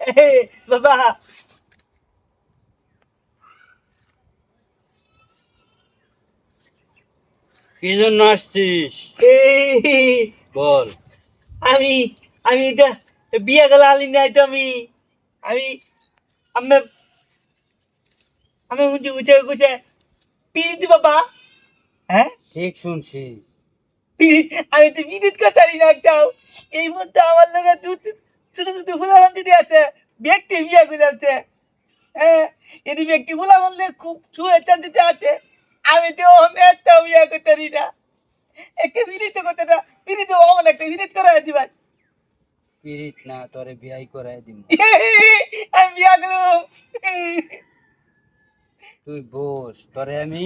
এ, বাবা। কি জন্য আসছিস? বল। আমি আমি এটা বিয়ে গেলে আলি নাই তো আমি। আমি আমি আমি উঠে উঠে উঠে পিড়িত বাবা। হ্যাঁ? ঠিক শুনছি। আমি তো পিড়িত কাটারি না একটাও। এই মধ্যে আমার লোকের ছোট ছোট ফুলাবান দিদি আছে ব্যক্তি বিয়ে করে আছে হ্যাঁ এটি ব্যক্তি ফুলাবান খুব ছুঁয়ে দিতে আছে। আমি তো আমি একটা বিয়ে করতে না। একটা বিড়িত করতে না বিড়িত আমার একটা বিড়িত করে দিবা পিরিত না তোরে বিয়াই করাই দিম আমি বিয়া করব। তুই বস তোরে আমি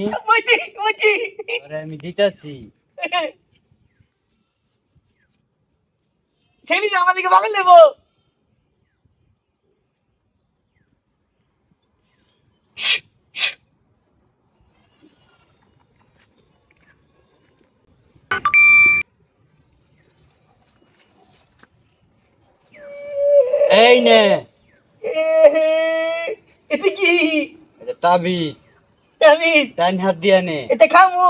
তোরে আমি দিতাছি। ছেলে আমার লিখে বাগান নেব। এই নে। এটা কি? এটা তাবিজ। আমি ডান হাত দিয়া নে। এটা খামু।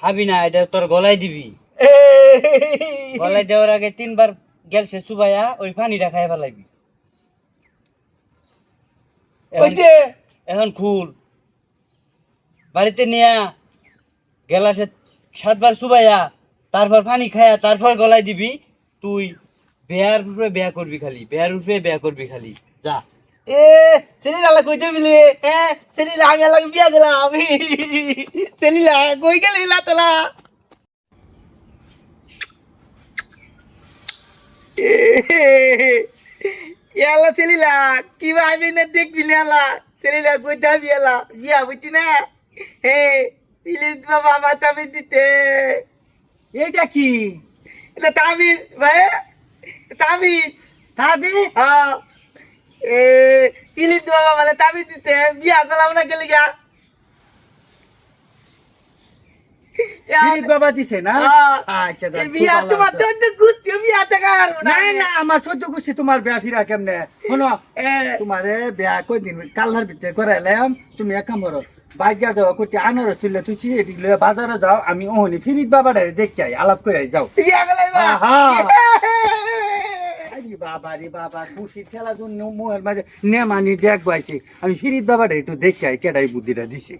খাবি না এটা তোর গলায় দিবি। গলায় দেওয়ার আগে তিনবার গেলছে চুবাইয়া ওই পানিটা খাই ফেলাইবি। এখন খুল। বাড়িতে নিয়া গেলাসে সাতবার চুবাইয়া তারপর পানি খায়া তারপর গলায় দিবি তুই বেয়ার উপরে বেয়া করবি খালি বেয়ার উপরে বেয়া করবি খালি যা। এ সেলিলা কইতে বিলে হ্যাঁ সেলিলা আমি আলাদা বিয়া গেলাম আমি সেলিলা কই গেলি লাতলা? ইয়ালা সেলিলা কি ভাবি না দেখবি না আলা সেলিলা কই দাবি আলা বিয়া বুঝতি না? হে প্লিজ বাবা আমার তাবিজ দিতে। এটা কি? এটা তাবিজ ভাই। তাবিজ তাবিজ হ্যাঁ। এ প্লিজ বাবা মানে তাবিজ দিতে। বিয়া করলাম না গেলি গা ফিরিত বাবা দিছে না? আচ্ছা দাদা, বিয়া তোমার তো ঘুরতে বিয়া টাকা। না না আমার সহ্য করছি তোমার বিয়া ফিরা কেমনে? শোনো তোমারে বিয়া কই দিন কালহার ভিতরে করাইলাম তুমি এক কাম করো বাইকা যাও কোটি আনারস তুললে তুই এদিক লয়ে বাজারে যাও আমি ওহনি আই আলাপ করে যাও। বাবা রে বাবা খুশির খেলার জন্য মোহের মাঝে নেমানি দেখ বাইছি। আমি ফিরিত বাবাটা একটু দেখি আই কেডাই বুদ্ধিটা দিছে।